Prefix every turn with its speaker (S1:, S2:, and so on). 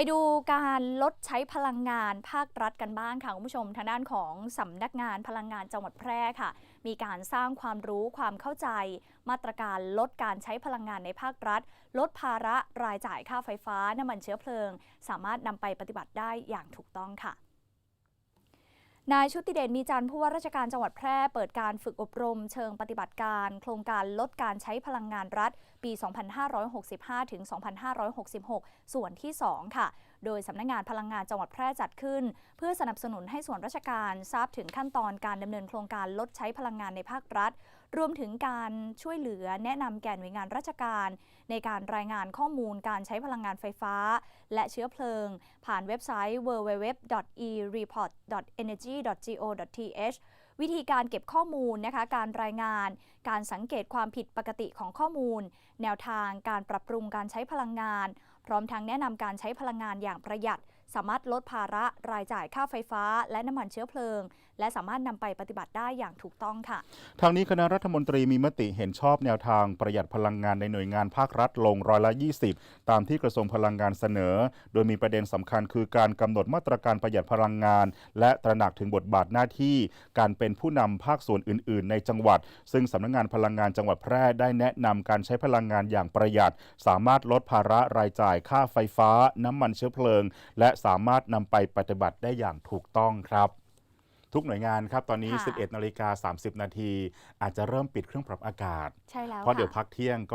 S1: ไปดูการลดใช้พลังงานภาครัฐกันบ้างค่ะคุณผู้ชมทางด้านของสำนักงานพลังงานจังหวัดแพร่ค่ะ มีการสร้างความรู้ความเข้าใจ มาตรการลดการใช้พลังงานในภาครัฐ ลดภาระรายจ่ายค่าไฟฟ้าน้ำมันเชื้อเพลิง สามารถนำไปปฏิบัติได้อย่างถูกต้องค่ะ นายชุติเดชมีจันทร์ผู้ว่าราชการจังหวัดแพร่เปิดการฝึกอบรม เชิงปฏิบัติการ โครงการลดการใช้พลังงานรัฐ ปี 2565 ถึง 2566 ส่วนที่ 2 ค่ะ โดยสำนักงานพลังงานจังหวัดแพร่จัดขึ้น เพื่อสนับสนุนให้ส่วนราชการทราบถึงขั้นตอนการดำเนินโครงการลดใช้พลังงานในภาครัฐ รวมถึงการช่วยเหลือแนะนำแก่หน่วยงานราชการ ในการรายงานข้อมูลการใช้พลังงานไฟฟ้า และเชื้อเพลิง ผ่านเว็บไซต์ www.ereport.energy.go.th วิธีการเก็บข้อมูลนะคะ การรายงาน การสังเกตความผิดปกติของข้อมูล แนวทางการปรับปรุงการใช้พลังงาน พร้อมทั้งแนะนำการใช้พลังงานอย่างประหยัด สามารถลดภาระรายจ่ายค่าไฟฟ้า และน้ำมันเชื้อเพลิง และสามารถนำไปปฏิบัติได้อย่างถูกต้องค่ะ
S2: ทางนี้คณะรัฐมนตรีมีมติเห็นชอบแนวทางประหยัดพลังงานในหน่วยงานภาครัฐลงร้อยละ 20 ตามที่กระทรวงพลังงานเสนอ โดยมีประเด็นสำคัญคือการกำหนดมาตรการประหยัดพลังงาน และตระหนักถึงบทบาทหน้าที่ การเป็นผู้นำภาคส่วนอื่น ๆ ในจังหวัด ซึ่งสำนักงานพลังงานจังหวัดแพร่ได้แนะนำการใช้พลังงานอย่างประหยัด สามารถลดภาระรายจ่ายค่าไฟฟ้า น้ำมันเชื้อเพลิง และสามารถนำไปปฏิบัติได้อย่างถูกต้องครับทุกหน่วยงานครับ ตอนนี้
S1: ค่ะ
S2: 11 นาฬิกา 30 นาที อาจจะเริ่มปิดเครื่องปรับอากาศ
S1: ใช่แล้ว
S2: เพราะเดี๋ยว
S1: ค่
S2: พักเที่ยงก็